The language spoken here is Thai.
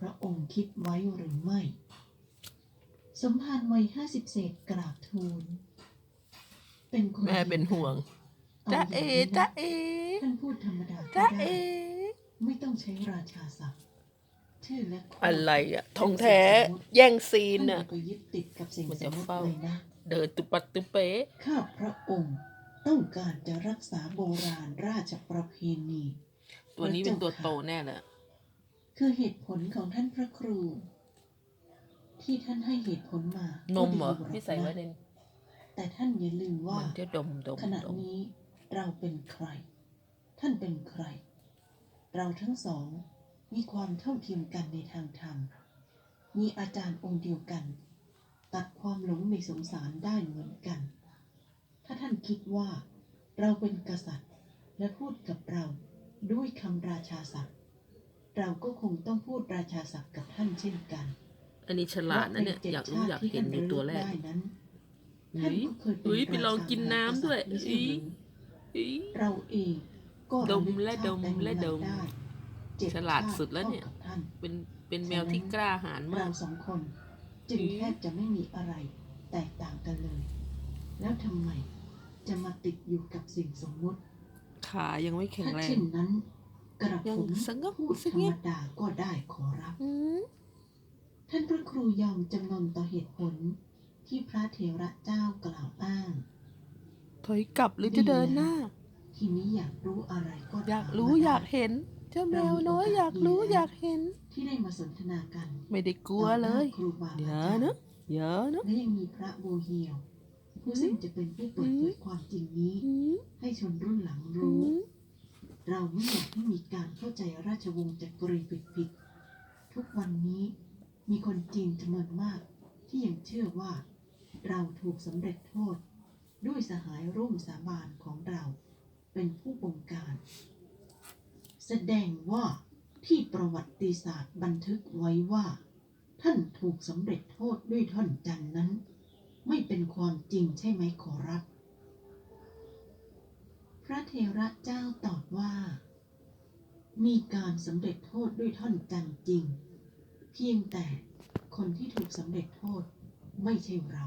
พระองค์คิดไว้หรือไม่ สมภารวัยห้าสิบเศษกราบทูล เป็นคนแม่เป็นห่วงเอาจ้าย่างเอนี้นะจ้าเอท่านพูดธรรมดาก็จ้าเอได้ไม่ต้องใช้ราชาศัพท์ชื่อและข้อะไรอะทองแท้แย่งซีนท่านออะย่าไปยึดติดกับสิ่งมันสจะมมติเฝ้าเลยนะเดินตุปัดตุเป๊ะข้าพระองค์ต้องการจะรักษาโบราณราชประเพณี ตัวนี้เป็นตัวโตแน่เลย คือเหตุผลของท่านพระครู ที่ท่านให้เหตุผลมานมเหรอก็ดีที่ใส่ไว้ในนะแต่ท่านอย่าลืมเหว่ามือนที่ดมดมขณะดมนี้เราเป็นใคร ท่านเป็นใคร เราทั้งสองมีความเท่าเทียมกันในทางธรรม มีอาจารย์องค์เดียวกัน ตัดความหลงในสงสารได้เหมือนกัน ถ้าท่านคิดว่า เราเป็นกษัตริย์และพูดกับเราด้วยคำราชาศัพท์ เราก็คงต้องพูดราชาศัพท์กับท่านเช่นกัน อันนี้ฉลาดนะเนี่ยพะป็อยากรู้จ็ดอยากชติเห็นอยู่ตัวแรกที่ท่านระลึได้นั้นอุ๊ท่านยก็เคยเป็นอุ๊ยไปราชาลองกินน้ำด้วยมหากษัตริย์ไม่ใช่หรืออุ๊ยอี๋เราเองก็ดมรลึกและชาติดมและดมได้เจ็ฉลาดสุดแล้วเนี่ยท่ากับท่านเป็นเป็นแมวที่กล้าหาญมาเรากสองคน จึงอุ๊ยแทบจะไม่มีอะไร แตกต่างกันเลย แล้วทำไมจะมาติดอยู่กับสิ่งสมมุติ ขายังไม่แข็งถ้าแรงเช่นนั้น กระยังผมสงบพูดสธรงรมบดาก็ได้ขอรับอืมท่านพระครูยอมจำนนต่อเหตุผลที่พระเถระเจ้ากล่าวอ้าง ถอยกลับหรือจะเดินหน้า ทีนี้อยากรู้อะไรก็อยากถมรู้มได้อยากเห็น เจ้าแมวน้อยอยากรู้อยากเห็น ที่ได้มาสนทนากัน ไม่ได้กลัวเลยต่อหน้าครูบาเดี๋ยอาจาวรย์นะเดี๋ยวนะและยังมีพระโบเฮียวผู้ซึ่งจะเป็นผู้เปิดเผยความจริงนี้อืมให้ชนรุ่นหลังอืรู้ ม เราไม่อยากให้ มีการเข้าใจราชวงศ์จักรีผิดๆ ทุกวันนี้มีคนจีนจำนวนมากที่ยังเชื่อว่า เราถูกสำเร็จโทษ ด้วยสหายร่วมสาบานของเรา เป็นผู้บงการ แสดงว่าที่ประวัติศาสตร์บันทึกไว้ว่า ท่านถูกสำเร็จโทษด้วยท่อนจันนั้น ไม่เป็นความจริงใช่ไหมขอรับ พระเทระเจ้าตอบว่า มีการสำเร็จโทษด้วยท่อนจันทร์จริง เพียงแต่คนที่ถูกสำเร็จโทษไม่ใช่เรา